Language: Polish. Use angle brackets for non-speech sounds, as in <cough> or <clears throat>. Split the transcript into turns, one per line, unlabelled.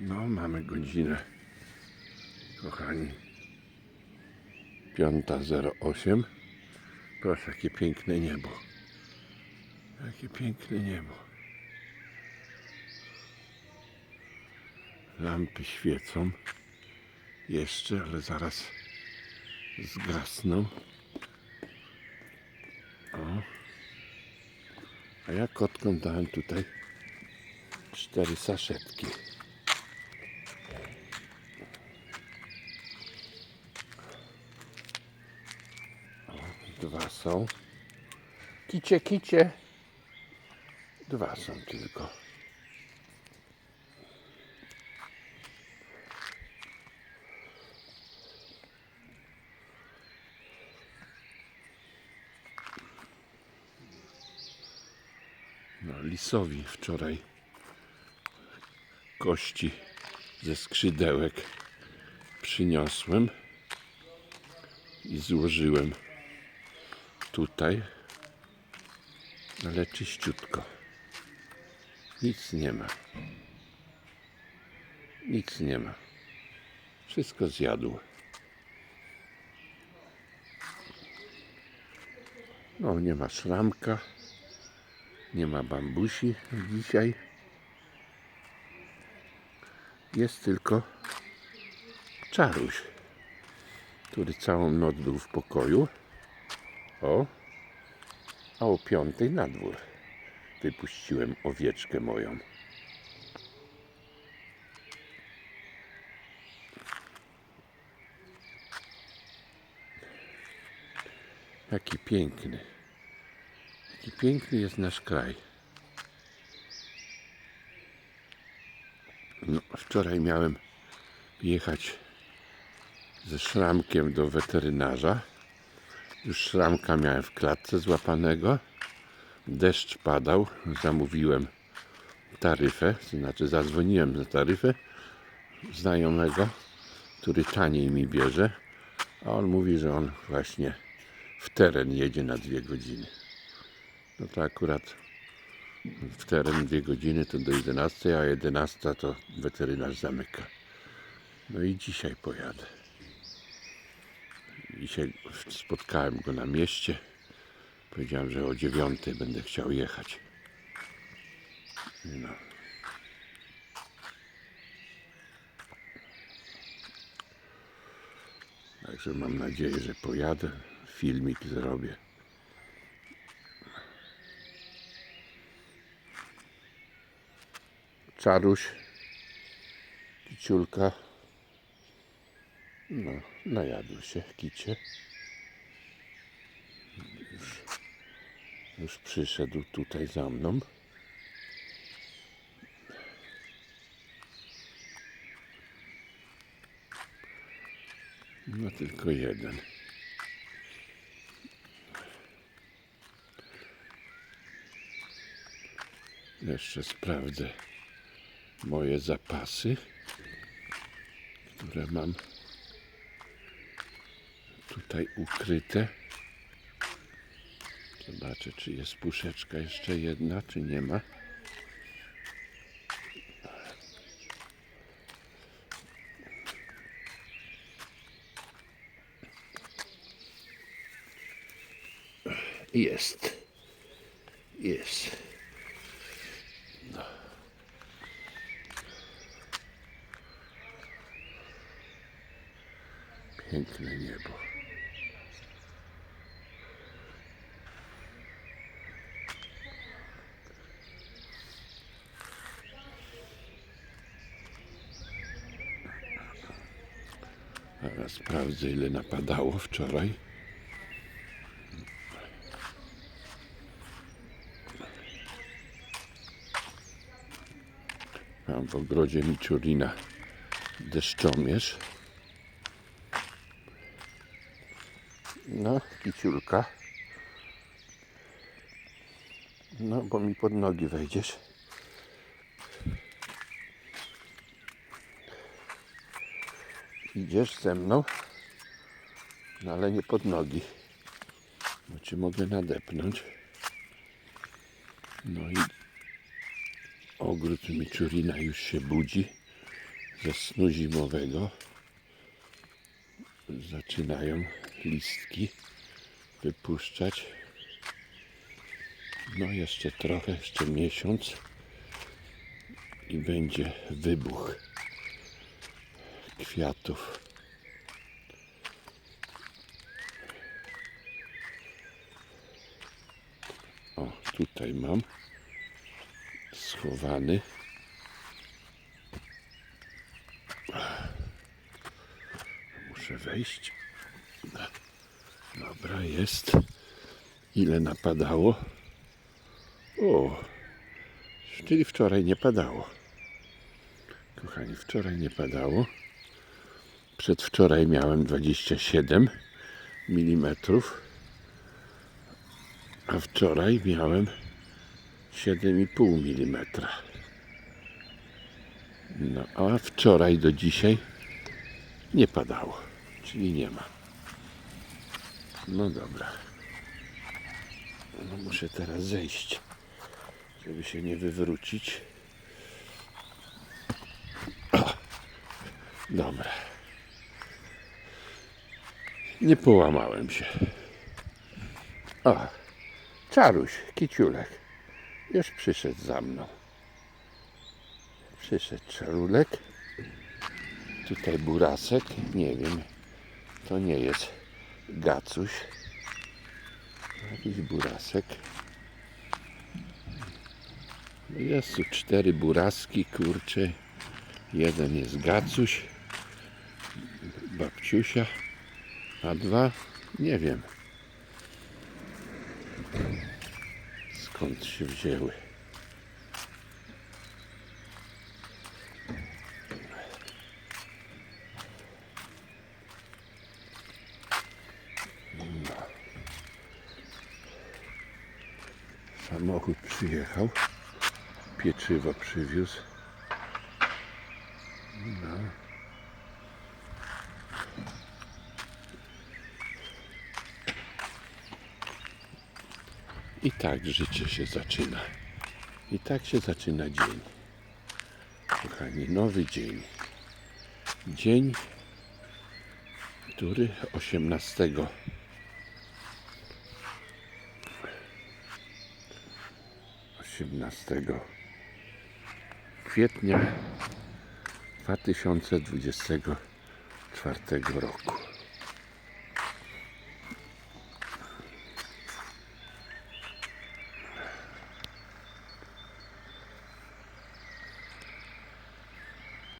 No, mamy godzinę, kochani. 5.08. Proszę, jakie piękne niebo. Jakie piękne niebo. Lampy świecą. Jeszcze, ale zaraz zgasną. O. A ja kotkom dałem tutaj cztery saszetki. O, dwa są. Kicie, kicie. Dwa są tylko. No, lisowi wczoraj kości ze skrzydełek przyniosłem i złożyłem tutaj, ale czyściutko. Nic nie ma. Nic nie ma. Wszystko zjadł. No, nie ma szramka. Nie ma bambusi dzisiaj. Jest tylko czaruś, który całą noc był w pokoju. O, a o piątej na dwór wypuściłem owieczkę moją. Jaki piękny. Jaki piękny jest nasz kraj. No, wczoraj miałem jechać ze szramkiem do weterynarza. Już szramka miałem w klatce złapanego. Deszcz padał. Zamówiłem taryfę, znaczy zadzwoniłem na taryfę znajomego, który taniej mi bierze. A on mówi, że on właśnie w teren jedzie na dwie godziny. No to akurat w teren dwie godziny to do 11, a 11 to weterynarz zamyka. No i dzisiaj pojadę. Dzisiaj spotkałem go na mieście. Powiedziałem, że o 9 będę chciał jechać. No. Także mam nadzieję, że pojadę, filmik zrobię. Czaruś, kiciulka. No, najadł się kicie. Już, już przyszedł tutaj za mną. No tylko jeden. Jeszcze sprawdzę moje zapasy, które mam tutaj ukryte. Zobaczę, czy jest puszeczka jeszcze jedna, czy nie ma. Jest. Jest. Piękne niebo. Teraz sprawdzę ile napadało wczoraj. Mam w ogrodzie Miczurina deszczomierz. No, kiciulka. No, bo mi pod nogi wejdziesz. Idziesz ze mną, no ale nie pod nogi, bo cię mogę nadepnąć. No i ogród Miczurina już się budzi. ze snu zimowego zaczynają listki wypuszczać. No jeszcze trochę, jeszcze miesiąc i będzie wybuch kwiatów. O, tutaj mam schowany. Muszę wejść. Dobra, jest. Ile napadało? O, czyli wczoraj nie padało. Kochani, wczoraj nie padało. Przedwczoraj miałem 27 mm, a wczoraj miałem 7,5 mm. No a wczoraj do dzisiaj nie padało, czyli nie ma. No dobra. No muszę teraz zejść, żeby się nie wywrócić. <clears throat> Dobra. Nie połamałem się. O, czaruś, kiciulek. Już przyszedł za mną. Przyszedł czarulek. Tutaj burasek. Nie wiem. To nie jest gacuś. Jakiś burasek. Jest tu cztery buraski, kurcze. Jeden jest gacuś. Babciusia. A dwa? Nie wiem. Skąd się wzięły? Samochód przyjechał, pieczywo przywiózł. I tak życie się zaczyna. I tak się zaczyna dzień. Kochani, nowy dzień. Dzień, który 18 18 kwietnia 2024 roku.